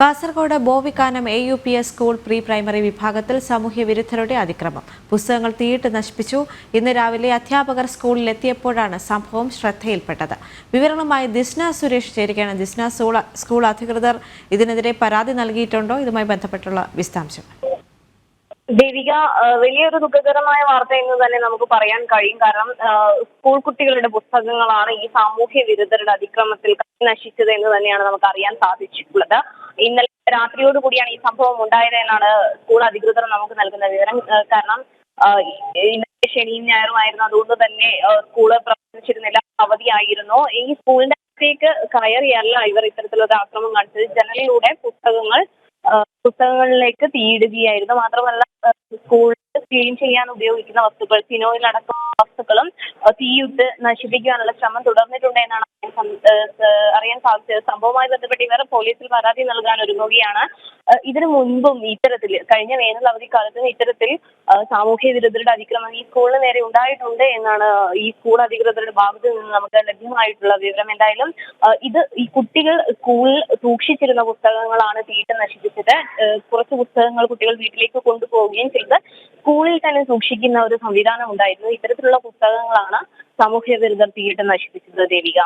Kasaragod Bovikkanam A U P S school pre primary വിഭാഗത്തിൽ സാമൂഹ്യ വിരുദ്ധരുടെ അതിക്രമം. പുസ്തകങ്ങൾ തീയിട്ട് നശിപ്പിച്ചു. ഇന്ന് രാവിലെ അധ്യാപകർ സ്കൂളിലെത്തിയപ്പോഴാണ് സംഭവം ശ്രദ്ധയിൽപ്പെട്ടത്. വിവരങ്ങളുമായി ദിസ്ന സുരേഷ് ചേരുകയാണ്. ദിസ്ന സ്കൂൾ സ്കൂൾ അധികൃതർ ഇതിനെതിരെ പരാതി നൽകിയിട്ടുണ്ടോ? ഇതുമായി ബന്ധപ്പെട്ടുള്ള വിശദാംശം. ദേവിക വലിയൊരു ദുഃഖകരമായ വാർത്ത എന്ന് തന്നെ നമുക്ക് പറയാൻ കഴിയും. കാരണം സ്കൂൾ കുട്ടികളുടെ പുസ്തകങ്ങളാണ് ഈ സാമൂഹ്യ വിരുദ്ധരുടെ അതിക്രമത്തിൽ നശിച്ചത് എന്ന് തന്നെയാണ് നമുക്ക് അറിയാൻ സാധിച്ചിട്ടുള്ളത്. ഇന്നലെ രാത്രിയോട് കൂടിയാണ് ഈ സംഭവം ഉണ്ടായത് എന്നാണ് സ്കൂൾ അധികൃതർ നമുക്ക് നൽകുന്ന വിവരം കാരണം ഇന്നലെ ശനിയും ഞായറുമായിരുന്നു അതുകൊണ്ട് തന്നെ സ്കൂൾ പ്രവർത്തിച്ചിരുന്നില്ല അവധിയായിരുന്നു. ഈ സ്കൂളിന്റെ അകത്തേക്ക് കയറിയല്ല ഇവർ ഇത്തരത്തിലൊരു ആക്രമം കാണിച്ചത്. ജനലിലൂടെ പുസ്തകങ്ങൾ പുസ്തകങ്ങളിലേക്ക് തീയിടുകയായിരുന്നു. മാത്രമല്ല സ്കൂളിൽ ക്ലീൻ ചെയ്യാൻ ഉപയോഗിക്കുന്ന വസ്തുക്കൾ സിനോയിൽ അടക്കമുള്ള വസ്തുക്കളും തീയിട്ട് നശിപ്പിക്കാനുള്ള ശ്രമം തുടർന്നിട്ടുണ്ട് എന്നാണ് അറിയാൻ സാധിച്ചത്. സംഭവവുമായി ബന്ധപ്പെട്ട് ഇവർ പോലീസിൽ പരാതി നൽകാൻ ഒരുങ്ങുകയാണ്. ഇതിനു മുൻപും ഇത്തരത്തിൽ കഴിഞ്ഞ വേനൽ അവധിക്കാലത്തും ഇത്തരത്തിൽ സാമൂഹ്യ വിരുദ്ധരുടെ അതിക്രമം ഈ സ്കൂളിന് നേരെ ഉണ്ടായിട്ടുണ്ട് എന്നാണ് ഈ സ്കൂൾ അധികൃതരുടെ ഭാഗത്ത് നിന്ന് നമുക്ക് ലഭ്യമായിട്ടുള്ള വിവരം. എന്തായാലും ഇത് ഈ കുട്ടികൾ സ്കൂളിൽ സൂക്ഷിച്ചിരുന്ന പുസ്തകങ്ങളാണ് തീറ്റ നശിപ്പിച്ചത്. കുറച്ച് പുസ്തകങ്ങൾ കുട്ടികൾ വീട്ടിലേക്ക് കൊണ്ടുപോവുകയും ചെയ്ത് സ്കൂളിൽ തന്നെ സൂക്ഷിക്കുന്ന ഒരു സംവിധാനം ഉണ്ടായിരുന്നു. ഇത്തരത്തിലുള്ള പുസ്തകങ്ങളാണ് സാമൂഹ്യ വിരുദ്ധർ തീയിട്ട് നശിപ്പിച്ചത് ദേവിക.